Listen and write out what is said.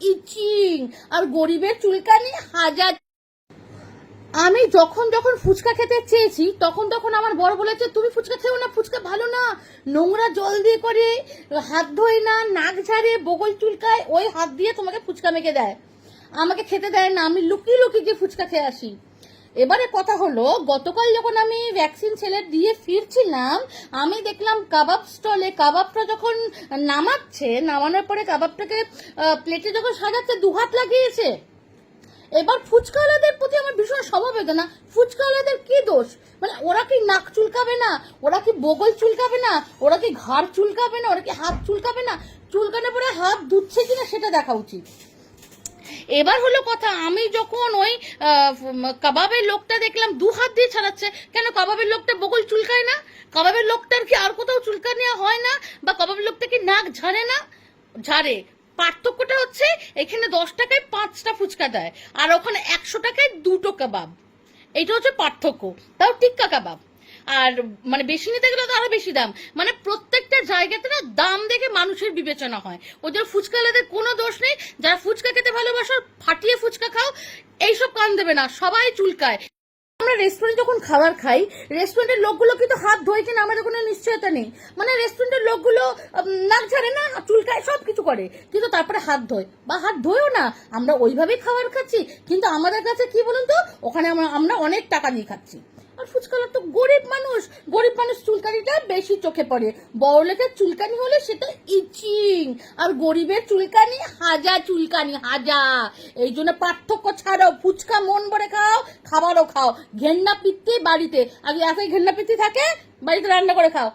ইচিং। আর গরিবের চুলকানি হাজার। আমি যখন যখন ফুচকা খেতে চেয়েছি, তখন তখন আমার বড় বলেছে, তুমি ফুচকা খেও না, ফুচকা ভালো না। নোংরা জল দিয়ে করে হাত ধোয় না, নাক ঝাড়ে, বগল চুলকায়, ওই হাত দিয়ে তোমাকে ফুচকা মেখে দেয়। আমাকে খেতে দেয় না। আমি লুকিয়ে লুকিয়ে গিয়ে ফুচকা খেয়ে আসি। এবারে কথা হলো, গতকাল যখন আমি ভ্যাকসিন ছেলে দিয়ে ফিরছিলাম, আমি দেখলাম কাবাব স্টলে কাবাবটা যখন নামাচ্ছে, নামানোর পরে কাবাবটাকে প্লেটে যখন সাজাচ্ছে দু হাত লাগিয়েছে। এবার ফুচকাওয়ালাদের প্রতি আমার ভীষণ সমবেদনা। ফুচকাওয়ালাদের কি দোষ? মানে ওরা কি নাক চুলকাবে না? ওরা কি বগল চুলকাবে না? ওরা কি ঘাড় চুলকাবে না? ওরা কি হাত চুলকাবে না? চুলকানোর পরে হাত ধুচ্ছে কিনা সেটা দেখা উচিত। এবার হলো কথা, আমি যখন ওই কাবাবের লোকটা দেখলাম দু হাত দিয়ে ছাড়াচ্ছে, কেন কাবাবের লোকটা বগল চুলকায় না? কাবাবের লোকটার কি আর কোথাও চুলকা নেওয়া হয় না? বা কাবাবের লোকটা কি নাক ঝাড়ে না? ঝাড়ে। পার্থক্যটা হচ্ছে এখানে দশ টাকায় পাঁচটা ফুচকা দেয়, আর ওখানে একশো টাকায় দুটো কাবাব। এইটা হচ্ছে পার্থক্য। তাও টিক্কা কাবাব। আর মানে বেশি নিতে গেলে তো আরও বেশি দাম। মানে প্রত্যেকটা জায়গাতে না দাম দেখে মানুষের বিবেচনা হয়। ওই ওদের ফুচকালাদের কোনো দোষ নেই। যারা ফুচকা খেতে ভালোবাসো, ফাটিয়ে ফুচকা খাও, এইসব কান দেবে না, সবাই চুলকায়। আমরা রেস্টুরেন্ট যখন খাবার খাই রেস্টুরেন্টের লোকগুলো কিন্তু হাত ধোয় কিনা আমাদের কোনো নিশ্চয়তা নেই। মানে রেস্টুরেন্টের লোকগুলো নাক ঝাড়ে না, চুলকায় সব কিছু করে। কিন্তু তারপরে হাত ধোয়। বা হাত ধোয়ও না, আমরা ওইভাবেই খাবার খাচ্ছি। কিন্তু আমাদের কাছে কি বলুন তো, ওখানে আমরা আমরা অনেক টাকা দিয়ে খাচ্ছি। আর ফুচকালা তো গরিব মানুষ। গরিব মানুষ চুলকানিটা বেশি চোখে পড়ে। বড়লোকের চুলকানি হলে সেটা ইচিং। আর গরিবের চুলকানি হাজা চুলকানি হাজা এই জন্য পার্থক্য ছাড়াও ফুচকা মন ভরে খাও, খাবারও খাও। ঘেন্না পিত্তি বাড়িতে। আগে এতই ঘেন্না পিত্তি থাকে, বাড়িতে রান্না করে খাও।